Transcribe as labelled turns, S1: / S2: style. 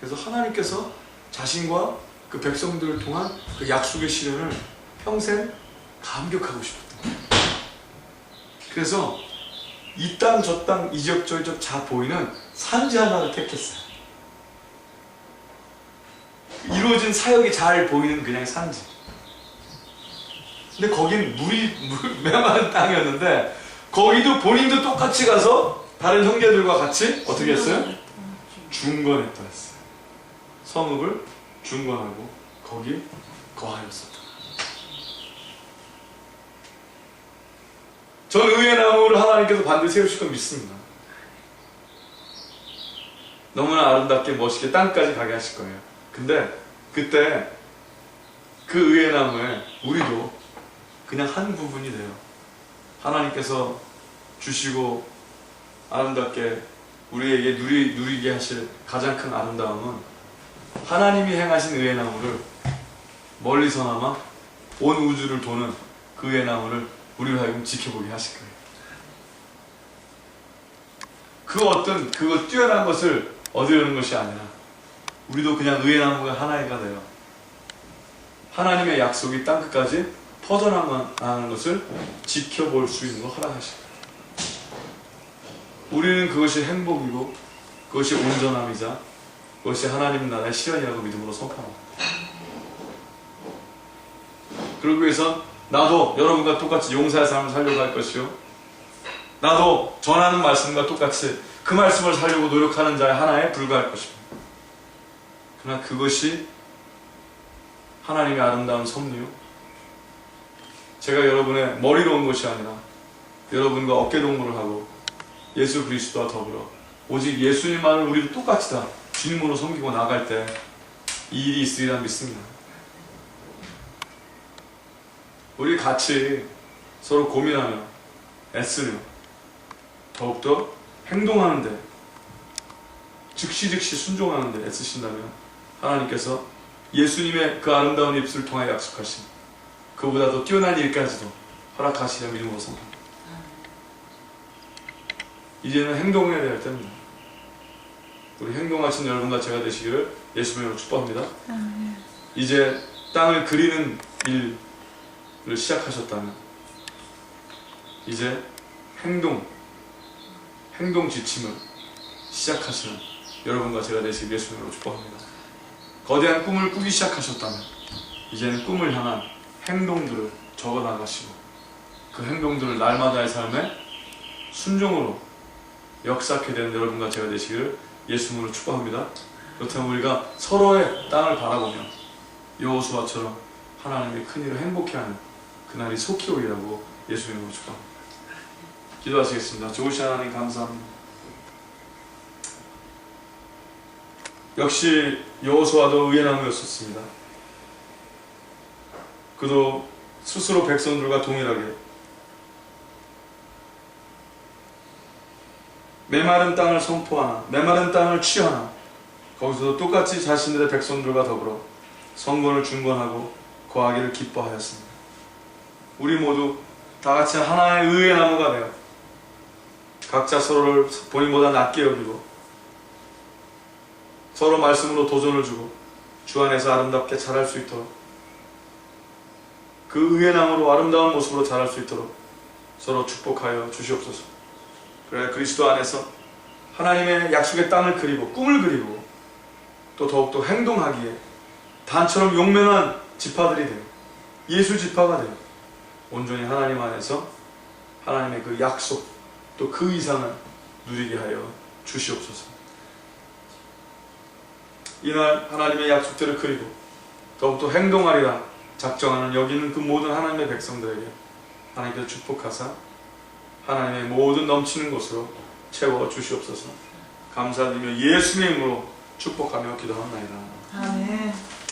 S1: 그래서 하나님께서 자신과 그 백성들을 통한 그 약속의 실현을 평생 감격하고 싶었던 거예요. 그래서 이 땅 저 땅 이적 저적 자 보이는 산지 하나를 택했어요. 이루어진 사역이 잘 보이는 그냥 산지. 근데 거긴 물이 물 메마른 땅이었는데 거기도 본인도 똑같이 가서 다른 형제들과 같이 어떻게 했어요? 중건했다 했어요. 성읍을 중건하고 거기 거하였었다. 저는 의의 나무를 하나님께서 반드시 세우실 걸 믿습니다. 너무나 아름답게 멋있게 땅까지 가게 하실 거예요. 근데 그때 그 의의 나무에 우리도 그냥 한 부분이 돼요. 하나님께서 주시고 아름답게 우리에게 누리, 누리게 하실 가장 큰 아름다움은 하나님이 행하신 의의 나무를 멀리서나마 온 우주를 도는 그 의의 나무를 우리로 하여금 지켜보게 하실 거예요. 그 어떤 그거 뛰어난 것을 얻으려는 것이 아니라 우리도 그냥 의의 나무가 하나가 돼요. 하나님의 약속이 땅끝까지 퍼져나가는 것을 지켜볼 수 있는 걸 거예요. 우리는 그것이 행복이고 그것이 온전함이자 그것이 하나님 나라의 실현이라고 믿음으로 선포합니다. 그러기 위해서 나도 여러분과 똑같이 용사의 삶을 살려고 할 것이요. 나도 전하는 말씀과 똑같이 그 말씀을 살려고 노력하는 자의 하나에 불과할 것입니다. 그러나 그것이 하나님의 아름다운 섭리요. 제가 여러분의 머리로 온 것이 아니라 여러분과 어깨 동무를 하고 예수 그리스도와 더불어 오직 예수님만을 우리도 똑같이 다 주님으로 섬기고 나갈 때 이 일이 있으리라 믿습니다. 우리 같이 서로 고민하며 애쓰며 더욱더 행동하는데 즉시 즉시 순종하는데 애쓰신다면 하나님께서 예수님의 그 아름다운 입술을 통하여 약속하신 그보다 더 뛰어난 일까지도 허락하시려 믿음으로 선포합니다. 이제는 행동해야 될 때입니다. 우리 행동하신 여러분과 제가 되시기를 예수님으로 축복합니다. 이제 땅을 그리는 일을 시작하셨다면 이제 행동, 행동 지침을 시작하시는 여러분과 제가 되시길 예수님으로 축복합니다. 거대한 꿈을 꾸기 시작하셨다면 이제는 꿈을 향한 행동들을 적어 나가시고 그 행동들을 날마다의 삶에 순종으로 역사하게 되는 여러분과 제가 되시기를 예수님으로 축복합니다. 그렇다면 우리가 서로의 땅을 바라보며 여호수아처럼 하나님의 큰 일을 행복해하는 그날이 속히 오리라고 예수님으로 축복합니다. 기도하시겠습니다. 좋으신 하나님 감사합니다. 역시 여호수아도 의의 나무였었습니다. 그도 스스로 백성들과 동일하게 메마른 땅을 선포하나 메마른 땅을 취하나 거기서도 똑같이 자신들의 백성들과 더불어 성권을 중건하고 거하기를 기뻐하였습니다. 우리 모두 다 같이 하나의 의의 나무가 되어 각자 서로를 본인보다 낮게 여기고 서로 말씀으로 도전을 주고 주 안에서 아름답게 자랄 수 있도록 그 의의 나무로 아름다운 모습으로 자랄 수 있도록 서로 축복하여 주시옵소서. 그래 그리스도 안에서 하나님의 약속의 땅을 그리고 꿈을 그리고 또 더욱더 행동하기에 단처럼 용맹한 지파들이 되어 예수 지파가 되어 온전히 하나님 안에서 하나님의 그 약속 또 그 이상을 누리게 하여 주시옵소서. 이날 하나님의 약속대로 그리고 더욱더 행동하리라 작정하는 여기 있는 그 모든 하나님의 백성들에게 하나님께서 축복하사 하나님의 모든 넘치는 것으로 채워 주시옵소서. 감사드리며 예수님의 이름으로 축복하며 기도합나이다.
S2: 아멘.